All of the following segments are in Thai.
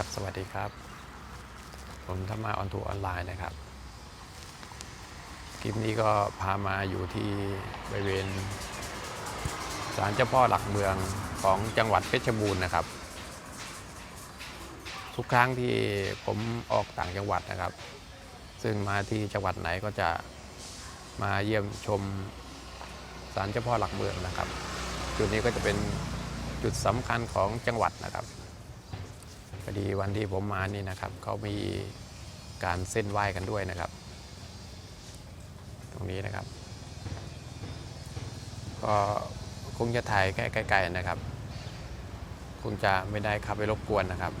ครับ สวัสดีครับ ผมธรรมาออนทัวร์ออนไลน์นะครับ คลิปนี้ก็พามาอยู่ที่บริเวณศาลเจ้าพ่อหลักเมืองของจังหวัดเพชรบูรณ์นะครับ ทุกครั้งที่ผมออกต่างจังหวัดนะครับ ซึ่งมาที่จังหวัดไหนก็จะมาเยี่ยมชมศาลเจ้าพ่อหลักเมืองนะครับ จุดนี้ก็จะเป็นจุดสำคัญของจังหวัดนะครับ อดีวันที่ผมมานี่นะครับเขามีการเส้นไหว้กันด้วยนะครับ ตรงนี้นะครับ ก็คงจะถ่ายใกล้ๆนะครับ คงจะไม่ได้ขับไปรบกวนนะครับ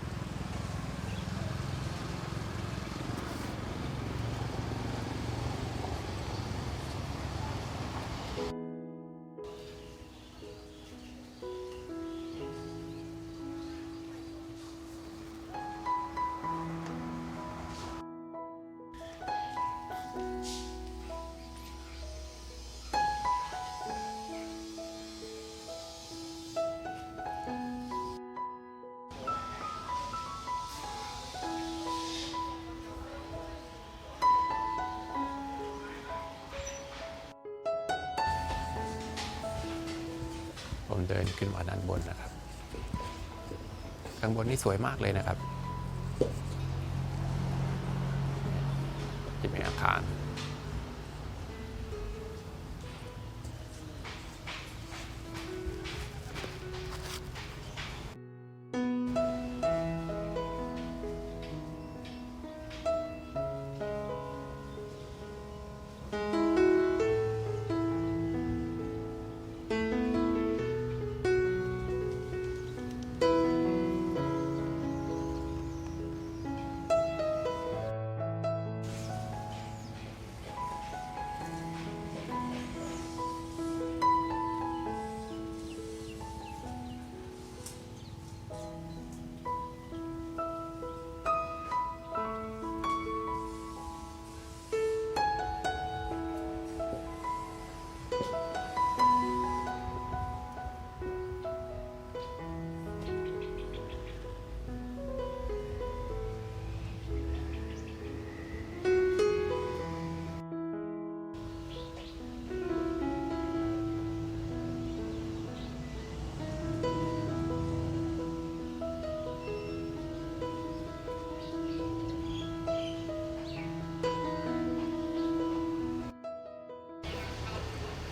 ผมเดินขึ้นมาด้านบนนะครับ ข้างบนนี่สวยมากเลยนะครับจะมีอาคาร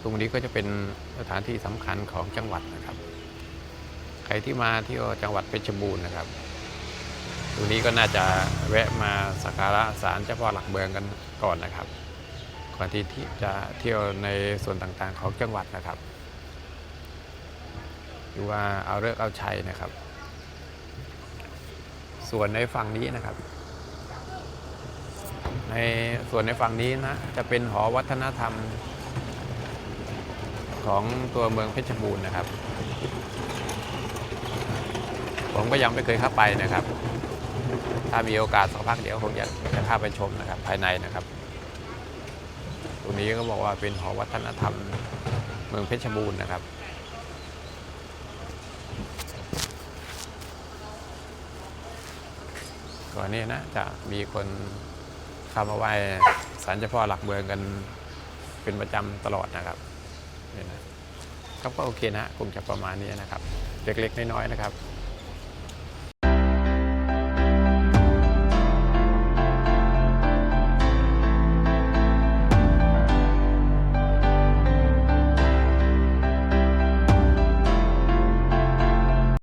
รงนี้ก็จะเป็นสถานที่สำคัญของจังหวัดนะครับ ใครที่มาเที่ยวจังหวัดเพชรบูรณ์นะครับ ตรงนี้ก็น่าจะแวะมาสักการะศาลเจ้าพ่อหลักเมืองกันก่อนนะครับ ก่อนที่จะเที่ยวในส่วนต่างๆของจังหวัดนะครับหรือว่าเอาเลิกเอาชัยนะครับ ส่วนในฝั่งนี้นะครับในส่วนในฝั่งนี้นะจะเป็นหอวัฒนธรรม ของตัวเมืองเพชรบูรณ์นะครับ ผมก็ยังไม่เคยเข้าไปนะครับ ถ้ามีโอกาสสักพักเดี๋ยวคงจะจะเข้าไปชมนะครับ ภายในนะครับ ตรงนี้ก็บอกว่าเป็นหอวัฒนธรรมเมืองเพชรบูรณ์นะครับก่อนนี้นะจะมีคนเข้ามาไหว้ศาลเจ้าพ่อหลักเมืองกันเป็นประจำตลอดนะครับ เนี่ยนะครับก็โอเคนะคงจะประมาณนี้นะครับ เล็กๆน้อยๆนะครับ